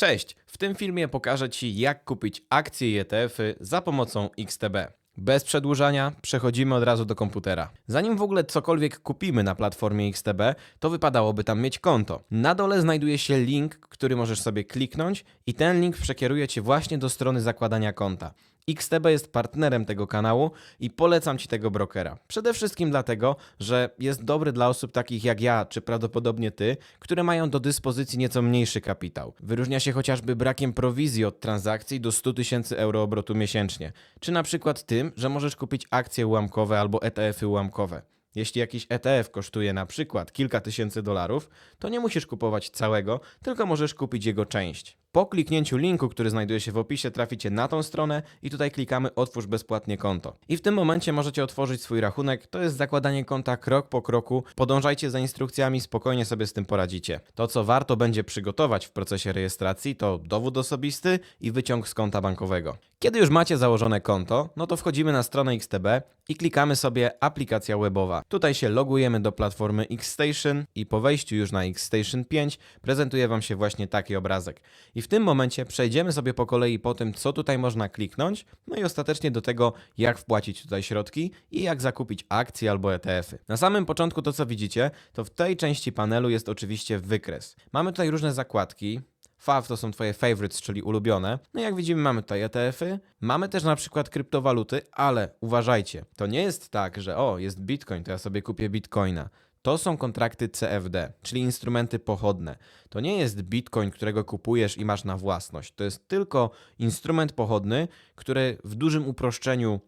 Cześć! W tym filmie pokażę Ci, jak kupić akcje i ETF-y za pomocą XTB. Bez przedłużania przechodzimy od razu do komputera. Zanim w ogóle cokolwiek kupimy na platformie XTB, to wypadałoby tam mieć konto. Na dole znajduje się link, który możesz sobie kliknąć i ten link przekieruje Cię właśnie do strony zakładania konta. XTB jest partnerem tego kanału i polecam Ci tego brokera. Przede wszystkim dlatego, że jest dobry dla osób takich jak ja, czy prawdopodobnie Ty, które mają do dyspozycji nieco mniejszy kapitał. Wyróżnia się chociażby brakiem prowizji od transakcji do 100 tysięcy euro obrotu miesięcznie, czy na przykład tym, że możesz kupić akcje ułamkowe albo ETF-y ułamkowe. Jeśli jakiś ETF kosztuje na przykład kilka tysięcy dolarów, to nie musisz kupować całego, tylko możesz kupić jego część. Po kliknięciu linku, który znajduje się w opisie, traficie na tą stronę i tutaj klikamy Otwórz bezpłatnie konto. I w tym momencie możecie otworzyć swój rachunek. To jest zakładanie konta krok po kroku. Podążajcie za instrukcjami, spokojnie sobie z tym poradzicie. To, co warto będzie przygotować w procesie rejestracji, to dowód osobisty i wyciąg z konta bankowego. Kiedy już macie założone konto, no to wchodzimy na stronę XTB i klikamy sobie aplikacja webowa. Tutaj się logujemy do platformy XStation i po wejściu już na XStation 5 prezentuje Wam się właśnie taki obrazek. I w tym momencie przejdziemy sobie po kolei po tym, co tutaj można kliknąć, no i ostatecznie do tego, jak wpłacić tutaj środki i jak zakupić akcje albo ETF-y. Na samym początku to, co widzicie, to w tej części panelu jest oczywiście wykres. Mamy tutaj różne zakładki, Fav to są Twoje favorites, czyli ulubione. No jak widzimy, mamy tutaj ETF-y, mamy też na przykład kryptowaluty, ale uważajcie, to nie jest tak, że o, jest Bitcoin, to ja sobie kupię Bitcoina. To są kontrakty CFD, czyli instrumenty pochodne. To nie jest bitcoin, którego kupujesz i masz na własność. To jest tylko instrument pochodny, który w dużym uproszczeniu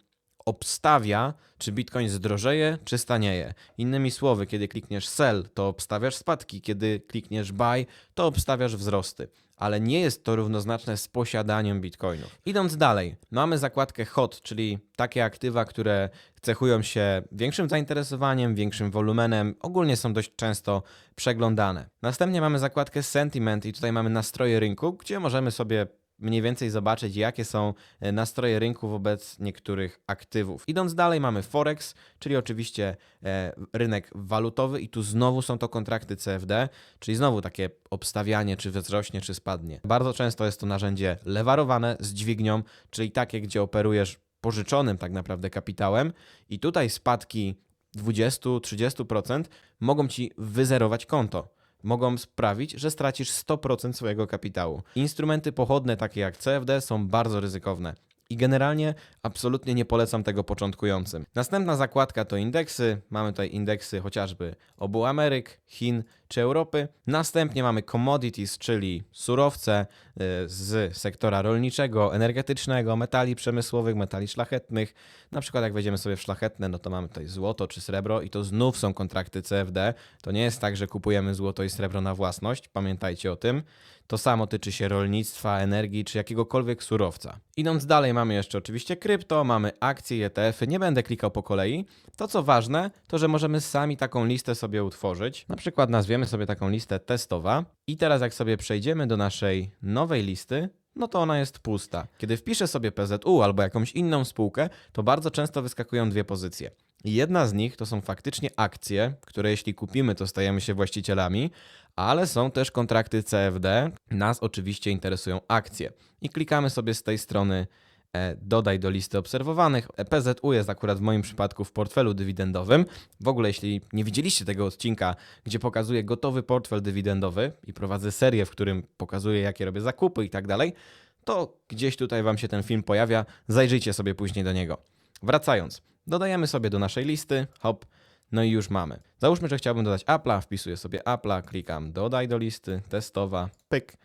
obstawia, czy bitcoin zdrożeje, czy stanieje. Innymi słowy, kiedy klikniesz sell, to obstawiasz spadki, kiedy klikniesz buy, to obstawiasz wzrosty. Ale nie jest to równoznaczne z posiadaniem bitcoinów. Idąc dalej, mamy zakładkę hot, czyli takie aktywa, które cechują się większym zainteresowaniem, większym wolumenem, ogólnie są dość często przeglądane. Następnie mamy zakładkę sentiment i tutaj mamy nastroje rynku, gdzie możemy sobie mniej więcej zobaczyć, jakie są e, nastroje rynku wobec niektórych aktywów. Idąc dalej, mamy Forex, czyli oczywiście e, rynek walutowy, i tu znowu są to kontrakty CFD, czyli znowu takie obstawianie, czy wzrośnie, czy spadnie. Bardzo często jest to narzędzie lewarowane z dźwignią, czyli takie, gdzie operujesz pożyczonym tak naprawdę kapitałem, i tutaj spadki 20-30% mogą ci wyzerować konto mogą sprawić, że stracisz 100% swojego kapitału. Instrumenty pochodne, takie jak CFD, są bardzo ryzykowne. I generalnie absolutnie nie polecam tego początkującym. Następna zakładka to indeksy. Mamy tutaj indeksy chociażby obu Ameryk, Chin czy Europy. Następnie mamy commodities, czyli surowce y, z sektora rolniczego, energetycznego, metali przemysłowych, metali szlachetnych. Na przykład jak wejdziemy sobie w szlachetne, no to mamy tutaj złoto czy srebro i to znów są kontrakty CFD. To nie jest tak, że kupujemy złoto i srebro na własność, pamiętajcie o tym. To samo tyczy się rolnictwa, energii czy jakiegokolwiek surowca. Idąc dalej mamy jeszcze oczywiście krypto, mamy akcje ETF-y. Nie będę klikał po kolei. To co ważne, to że możemy sami taką listę sobie utworzyć. Na przykład nazwiemy sobie taką listę testowa. I teraz jak sobie przejdziemy do naszej nowej listy, no to ona jest pusta. Kiedy wpiszę sobie PZU albo jakąś inną spółkę, to bardzo często wyskakują dwie pozycje. Jedna z nich to są faktycznie akcje, które jeśli kupimy, to stajemy się właścicielami, ale są też kontrakty CFD. Nas oczywiście interesują akcje. I klikamy sobie z tej strony dodaj do listy obserwowanych. E, PZU jest akurat w moim przypadku w portfelu dywidendowym. W ogóle, jeśli nie widzieliście tego odcinka, gdzie pokazuję gotowy portfel dywidendowy i prowadzę serię, w którym pokazuję, jakie robię zakupy i tak dalej, to gdzieś tutaj Wam się ten film pojawia. Zajrzyjcie sobie później do niego. Wracając, dodajemy sobie do naszej listy, hop, no i już mamy. Załóżmy, że chciałbym dodać Apple'a, wpisuję sobie Apple'a, klikam dodaj do listy, testowa, pyk.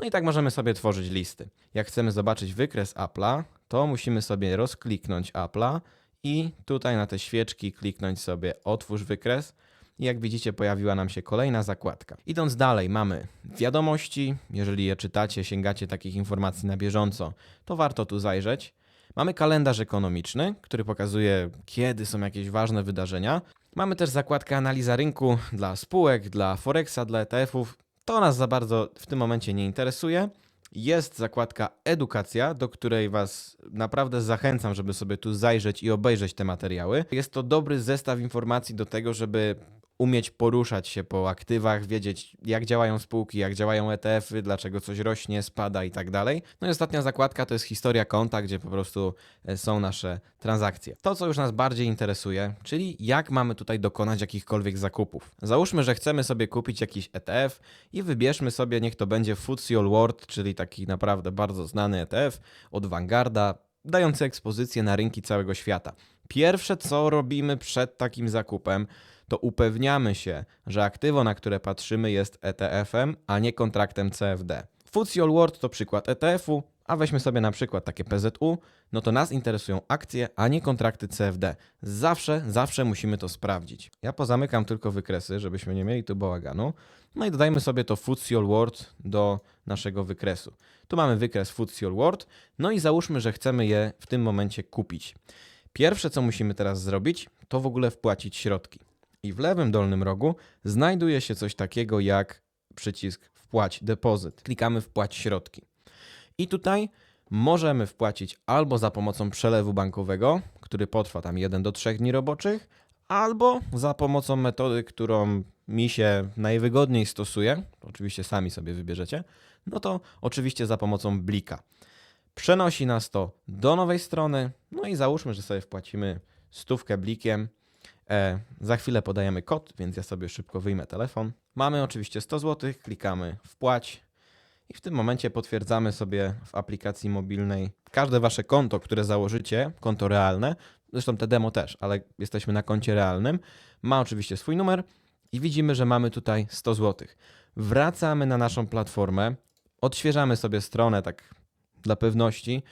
No i tak możemy sobie tworzyć listy. Jak chcemy zobaczyć wykres Apple'a, to musimy sobie rozkliknąć Apple'a i tutaj na te świeczki kliknąć sobie otwórz wykres. I jak widzicie, pojawiła nam się kolejna zakładka. Idąc dalej, mamy wiadomości. Jeżeli je czytacie, sięgacie takich informacji na bieżąco, to warto tu zajrzeć. Mamy kalendarz ekonomiczny, który pokazuje, kiedy są jakieś ważne wydarzenia. Mamy też zakładkę analiza rynku dla spółek, dla Forexa, dla ETF-ów. To nas za bardzo w tym momencie nie interesuje. Jest zakładka edukacja, do której Was naprawdę zachęcam, żeby sobie tu zajrzeć i obejrzeć te materiały. Jest to dobry zestaw informacji do tego, żeby umieć poruszać się po aktywach, wiedzieć jak działają spółki, jak działają ETF-y, dlaczego coś rośnie, spada i tak dalej. No i ostatnia zakładka to jest historia konta, gdzie po prostu e, są nasze transakcje. To, co już nas bardziej interesuje, czyli jak mamy tutaj dokonać jakichkolwiek zakupów. Załóżmy, że chcemy sobie kupić jakiś ETF i wybierzmy sobie, niech to będzie FTSE All World, czyli taki naprawdę bardzo znany ETF od Vanguarda, dający ekspozycję na rynki całego świata. Pierwsze, co robimy przed takim zakupem, to upewniamy się, że aktywo, na które patrzymy, jest ETF-em, a nie kontraktem CFD. FTSE World to przykład ETF-u, a weźmy sobie na przykład takie PZU, no to nas interesują akcje, a nie kontrakty CFD. Zawsze, zawsze musimy to sprawdzić. Ja pozamykam tylko wykresy, żebyśmy nie mieli tu bałaganu. No i dodajmy sobie to FTSE World do naszego wykresu. Tu mamy wykres FTSE World, no i załóżmy, że chcemy je w tym momencie kupić. Pierwsze, co musimy teraz zrobić, to w ogóle wpłacić środki. I w lewym dolnym rogu znajduje się coś takiego jak przycisk wpłać depozyt. Klikamy wpłać środki. I tutaj możemy wpłacić albo za pomocą przelewu bankowego, który potrwa tam 1 do 3 dni roboczych, albo za pomocą metody, którą mi się najwygodniej stosuje, oczywiście sami sobie wybierzecie, no to oczywiście za pomocą blika. Przenosi nas to do nowej strony, no i załóżmy, że sobie wpłacimy stówkę blikiem. E, za chwilę podajemy kod, więc ja sobie szybko wyjmę telefon. Mamy oczywiście 100 zł, klikamy wpłać i w tym momencie potwierdzamy sobie w aplikacji mobilnej każde wasze konto, które założycie, konto realne, zresztą te demo też, ale jesteśmy na koncie realnym, ma oczywiście swój numer i widzimy, że mamy tutaj 100 zł. Wracamy na naszą platformę, odświeżamy sobie stronę tak dla pewności,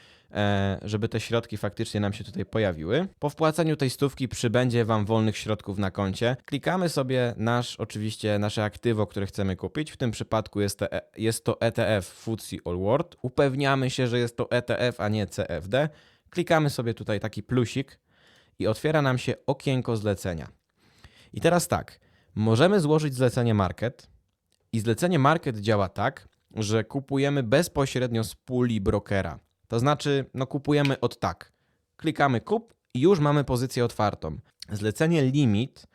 żeby te środki faktycznie nam się tutaj pojawiły. Po wpłaceniu tej stówki przybędzie Wam wolnych środków na koncie. Klikamy sobie nasz, oczywiście nasze aktywo, które chcemy kupić. W tym przypadku jest to, jest to ETF FTSE All World. Upewniamy się, że jest to ETF, a nie CFD. Klikamy sobie tutaj taki plusik i otwiera nam się okienko zlecenia. I teraz tak, możemy złożyć zlecenie market i zlecenie market działa tak, że kupujemy bezpośrednio z puli brokera. To znaczy, no kupujemy od tak. Klikamy kup i już mamy pozycję otwartą. Zlecenie limit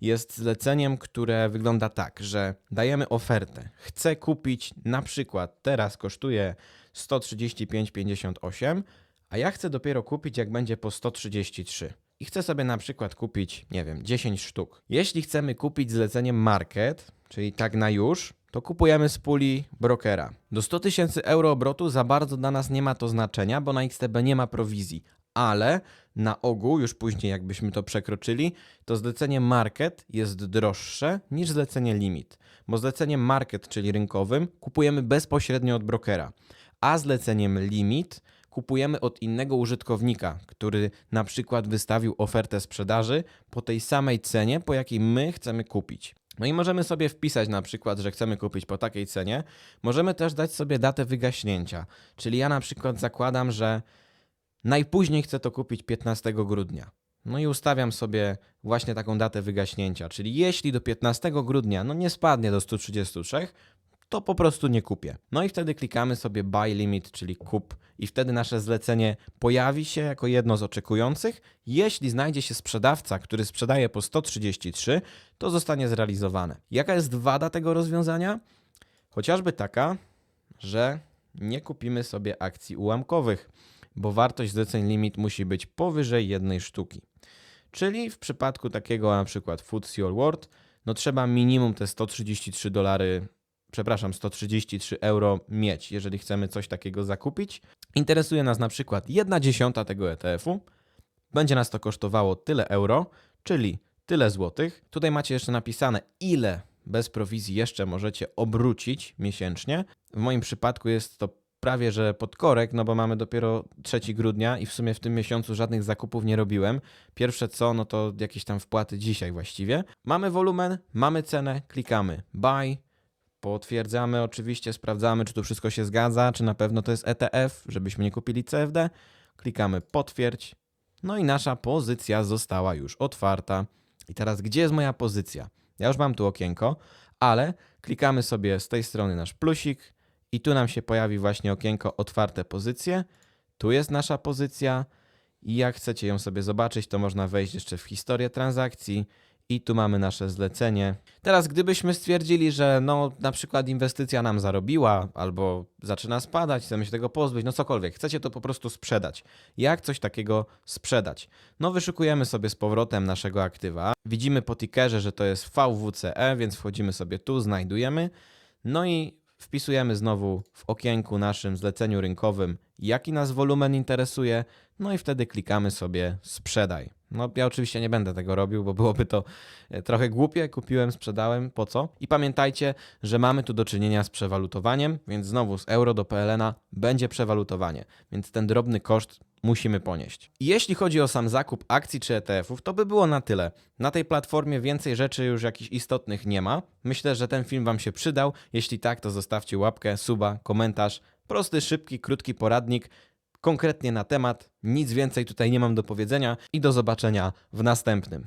jest zleceniem, które wygląda tak, że dajemy ofertę. Chcę kupić na przykład teraz kosztuje 135,58, a ja chcę dopiero kupić jak będzie po 133 i chcę sobie na przykład kupić, nie wiem, 10 sztuk. Jeśli chcemy kupić zleceniem market, czyli tak na już, to kupujemy z puli brokera. Do 100 tysięcy euro obrotu za bardzo dla nas nie ma to znaczenia, bo na XTB nie ma prowizji, ale na ogół, już później jakbyśmy to przekroczyli, to zlecenie market jest droższe niż zlecenie limit, bo zleceniem market, czyli rynkowym, kupujemy bezpośrednio od brokera, a zleceniem limit kupujemy od innego użytkownika, który na przykład wystawił ofertę sprzedaży po tej samej cenie, po jakiej my chcemy kupić. No i możemy sobie wpisać na przykład, że chcemy kupić po takiej cenie. Możemy też dać sobie datę wygaśnięcia. Czyli ja na przykład zakładam, że najpóźniej chcę to kupić 15 grudnia. No i ustawiam sobie właśnie taką datę wygaśnięcia. Czyli jeśli do 15 grudnia no nie spadnie do 133, to po prostu nie kupię. No i wtedy klikamy sobie buy limit, czyli kup i wtedy nasze zlecenie pojawi się jako jedno z oczekujących. Jeśli znajdzie się sprzedawca, który sprzedaje po 133, to zostanie zrealizowane. Jaka jest wada tego rozwiązania? Chociażby taka, że nie kupimy sobie akcji ułamkowych, bo wartość zleceń limit musi być powyżej jednej sztuki. Czyli w przypadku takiego na przykład FTSE All World, no trzeba minimum te 133 dolary przepraszam, 133 euro mieć, jeżeli chcemy coś takiego zakupić. Interesuje nas na przykład 1 dziesiąta tego ETF-u. Będzie nas to kosztowało tyle euro, czyli tyle złotych. Tutaj macie jeszcze napisane, ile bez prowizji jeszcze możecie obrócić miesięcznie. W moim przypadku jest to prawie że pod korek, no bo mamy dopiero 3 grudnia i w sumie w tym miesiącu żadnych zakupów nie robiłem. Pierwsze co, no to jakieś tam wpłaty dzisiaj właściwie. Mamy wolumen, mamy cenę, klikamy buy, Potwierdzamy oczywiście, sprawdzamy, czy tu wszystko się zgadza, czy na pewno to jest ETF, żebyśmy nie kupili CFD. Klikamy potwierdź. No i nasza pozycja została już otwarta. I teraz gdzie jest moja pozycja? Ja już mam tu okienko, ale klikamy sobie z tej strony nasz plusik i tu nam się pojawi właśnie okienko otwarte pozycje. Tu jest nasza pozycja i jak chcecie ją sobie zobaczyć, to można wejść jeszcze w historię transakcji I tu mamy nasze zlecenie. Teraz, gdybyśmy stwierdzili, że no, na przykład inwestycja nam zarobiła, albo zaczyna spadać, chcemy się tego pozbyć, no cokolwiek, chcecie to po prostu sprzedać. Jak coś takiego sprzedać? No, wyszukujemy sobie z powrotem naszego aktywa. Widzimy po tickerze, że to jest VWCE, więc wchodzimy sobie tu, znajdujemy. No i wpisujemy znowu w okienku naszym zleceniu rynkowym, jaki nas wolumen interesuje, no i wtedy klikamy sobie sprzedaj. No ja oczywiście nie będę tego robił, bo byłoby to e, trochę głupie. Kupiłem, sprzedałem, po co? I pamiętajcie, że mamy tu do czynienia z przewalutowaniem, więc znowu z euro do PLN-a będzie przewalutowanie, więc ten drobny koszt musimy ponieść. I Jeśli chodzi o sam zakup akcji czy ETF-ów, to by było na tyle. Na tej platformie więcej rzeczy już jakichś istotnych nie ma. Myślę, że ten film Wam się przydał. Jeśli tak, to zostawcie łapkę, suba, komentarz. Prosty, szybki, krótki poradnik konkretnie na temat. Nic więcej tutaj nie mam do powiedzenia i do zobaczenia w następnym.